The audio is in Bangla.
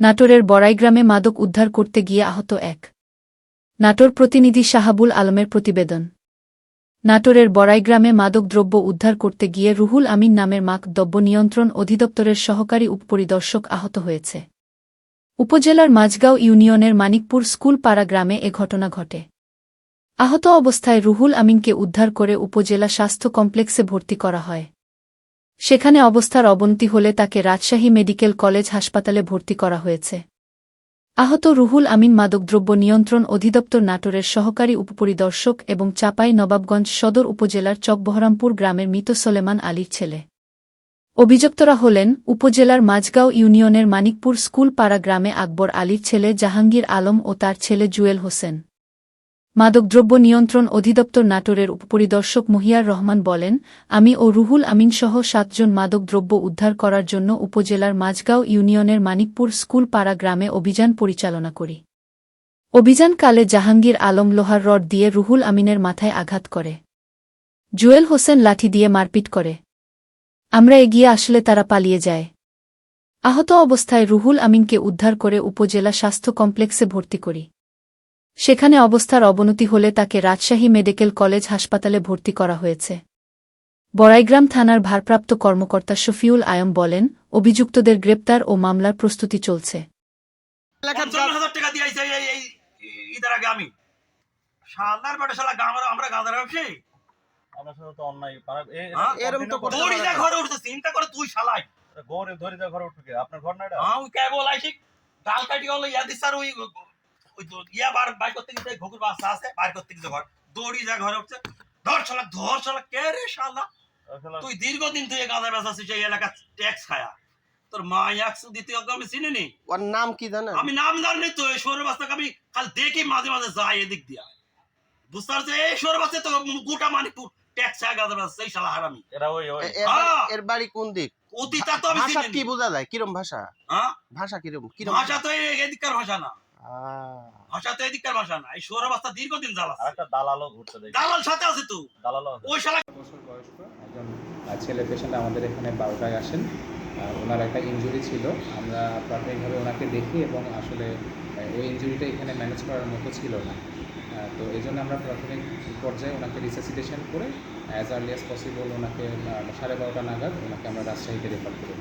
নাটোরের বড়াইগ্রামে মাদক উদ্ধার করতে গিয়ে আহত এক। নাটোর প্রতিনিধি শাহাবুল আলমের প্রতিবেদন। নাটোরের বড়াইগ্রামে মাদকদ্রব্য উদ্ধার করতে গিয়ে রুহুল আমিন নামের মাক দ্রব্য নিয়ন্ত্রণ অধিদপ্তরের সহকারী উপপরিদর্শক আহত হয়েছে। উপজেলার মাঝগাঁও ইউনিয়নের মানিকপুর স্কুলপাড়া গ্রামে এ ঘটনা ঘটে। আহত অবস্থায় রুহুল আমিনকে উদ্ধার করে উপজেলা স্বাস্থ্য কমপ্লেক্সে ভর্তি করা হয়। সেখানে অবস্থার অবনতি হলে তাকে রাজশাহী মেডিকেল কলেজ হাসপাতালে ভর্তি করা হয়েছে। আহত রুহুল আমিন মাদকদ্রব্য নিয়ন্ত্রণ অধিদপ্তর নাটোরের সহকারী উপপরিদর্শক এবং চাপাই নবাবগঞ্জ সদর উপজেলার চকবহরামপুর গ্রামের মৃত সলেমান আলীর ছেলে। অভিযুক্তরা হলেন উপজেলার মাঝগাঁও ইউনিয়নের মানিকপুর স্কুলপাড়া গ্রামে আকবর আলীর ছেলে জাহাঙ্গীর আলম ও তার ছেলে জুয়েল হোসেন। মাদকদ্রব্য নিয়ন্ত্রণ অধিদপ্তর নাটোরের উপপরিদর্শক মহিয়ার রহমান বলেন, আমি ও রুহুল আমিনসহ সাতজন মাদকদ্রব্য উদ্ধার করার জন্য উপজেলার মাঝগাঁও ইউনিয়নের মানিকপুর স্কুলপাড়া গ্রামে অভিযান পরিচালনা করি। অভিযানকালে জাহাঙ্গীর আলম লোহার রড দিয়ে রুহুল আমিনের মাথায় আঘাত করে। জুয়েল হোসেন লাঠি দিয়ে মারপিট করে। আমরা এগিয়ে আসলে তারা পালিয়ে যায়। আহত অবস্থায় রুহুল আমিনকে উদ্ধার করে উপজেলা স্বাস্থ্য কমপ্লেক্সে ভর্তি করি। সেখানে অবস্থার অবনতি হলে তাকে রাজশাহী মেডিকেল কলেজ হাসপাতালে ভর্তি করা হয়েছে। বড়াইগ্রাম থানার ভারপ্রাপ্ত কর্মকর্তা শফিউল আয়ম বলেন অভিযুক্তদের গ্রেপ্তার ও মামলার প্রস্তুতি চলছে। আপনার এ- হ্যাঁ? এরকম তো করতে দৌড়ি পারে যা না। ঘরে উঠছে চিন্তা করে তুই শালাই। গৌরে ধরে যা ঘরে উঠবে আপনার ঘর না এটা? ওই ইয়া ইয়া বার বাই করতে ঘুঘুর বাচ্চা আছে বার করতে গেছে ঘর। দৌড়ি যা ঘরে উঠছে। ধর শালা ধর শালা কে রে শালা? তুই দীর্ঘদিন তুই বেচা আছিস এই এলাকা ট্যাক্স খায়া। তোর মা একশো দ্বিতীয় আমি চিনি নি ওর নাম কি জানেন? আমি নাম জানি তো এই সৌর বাস্তাকে আমি কাল দেখি মাঝে মাঝে যাই এদিক দিয়া। বুঝতে পারছ? এই সৌর বাস্তা তো গোটা মানিকপুর ট্যাক্স ছায়া গাঁদা বেচা এই শালা হারামি। এরা ওই ওই। এর হ্যাঁ। বাড়ি- কোন দিক? অতীতা তো আমি ভাষা চিনি কি। বোঝা যায়? কিরম ভাষা? হ্যাঁ? ভাষা কিরম কিরম ভাষা তো এই এদিককার ভাষা না। ভাষা তো এদিককার ভাষা না এই বাস্তা দীর্ঘদিন জ্বালা একটা দালালও ঘুরতে দেখি। দালাল সাথে আছে তো? দালালও আছে। ওই শালা বছর বয়স্ক একজন ছেলে পেশেন্ট আমাদের এখানে বারোটায় আসেন। ওনার একটা ইনজুরি ছিল। আমরা প্রাথমিকভাবে ওনাকে দেখি এবং আসলে ওই ইনজুরিটা এখানে ম্যানেজ করার মতো ছিল না। তো এই জন্য আমরা প্রাথমিক পর্যায়ে ওনাকে রিসাসিটেশন করে অ্যাজ আর্লি অ্যাজ পসিবল ওনাকে সাড়ে বারোটা নাগাদ ওনাকে আমরা রাজশাহীতে রেফার করি